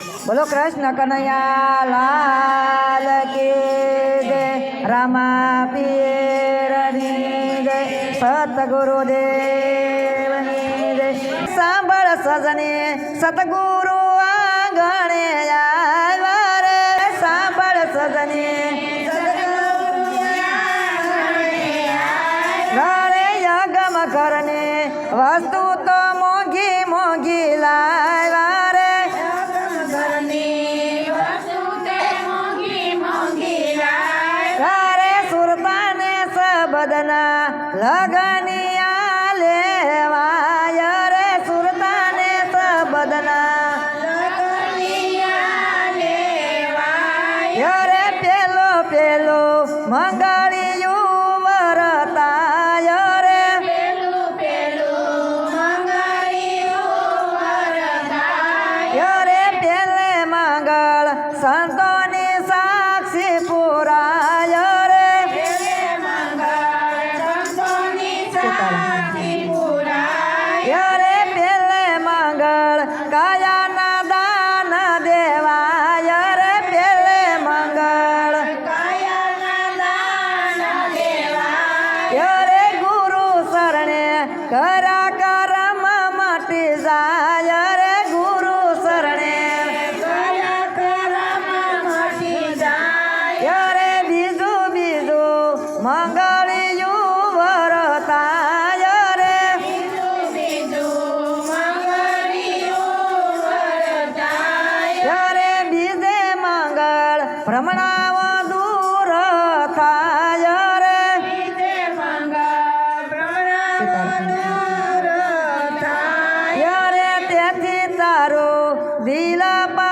બોલો કૃષ્ણ કનૈયા લાલ કી જય રામા પીરની જય સતગુરુ દેવની જય સાંભળ સજની સતગુરુ આંગણે આવ્યા રે સાંભળ સજની ઘરે યગમ કરને વસ્તુ તો મોંઘી મોંઘી લાવ્યા લગનિયા લેવાય રે સુરતાને સબદના. યરે પેલો પેલો મંગળિયું ભ્રમણાવ દૂર થાય રે. યરે તેથી તારું દિલ પવિત્ર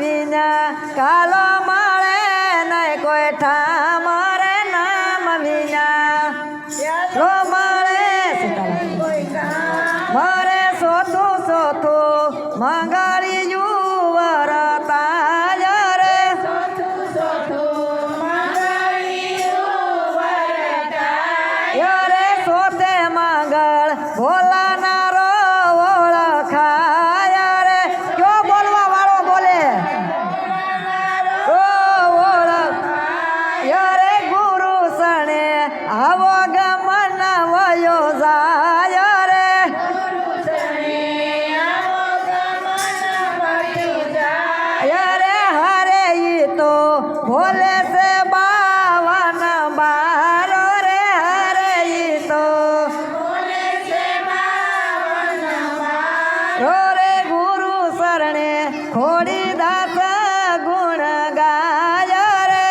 વિના કાલો મળે નહીં, કોઈ ઠામ રે નામ વિના. લો મળે મરે સોતું સોતું મંગળિયું વરતાય રે. યરે સોતે મંગળ ભોલાના ભોલે સે બાવન બારો રે હરે તો. રો રે ગુરુ શરણે ખોડી દાસ ગુણ ગાય રે.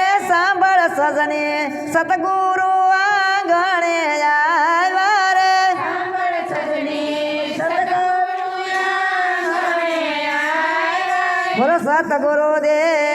રે સાંભળ સજને સતગુરુ આંગણે આવ્યા. રે બોલો સતગુરુ દેવની જય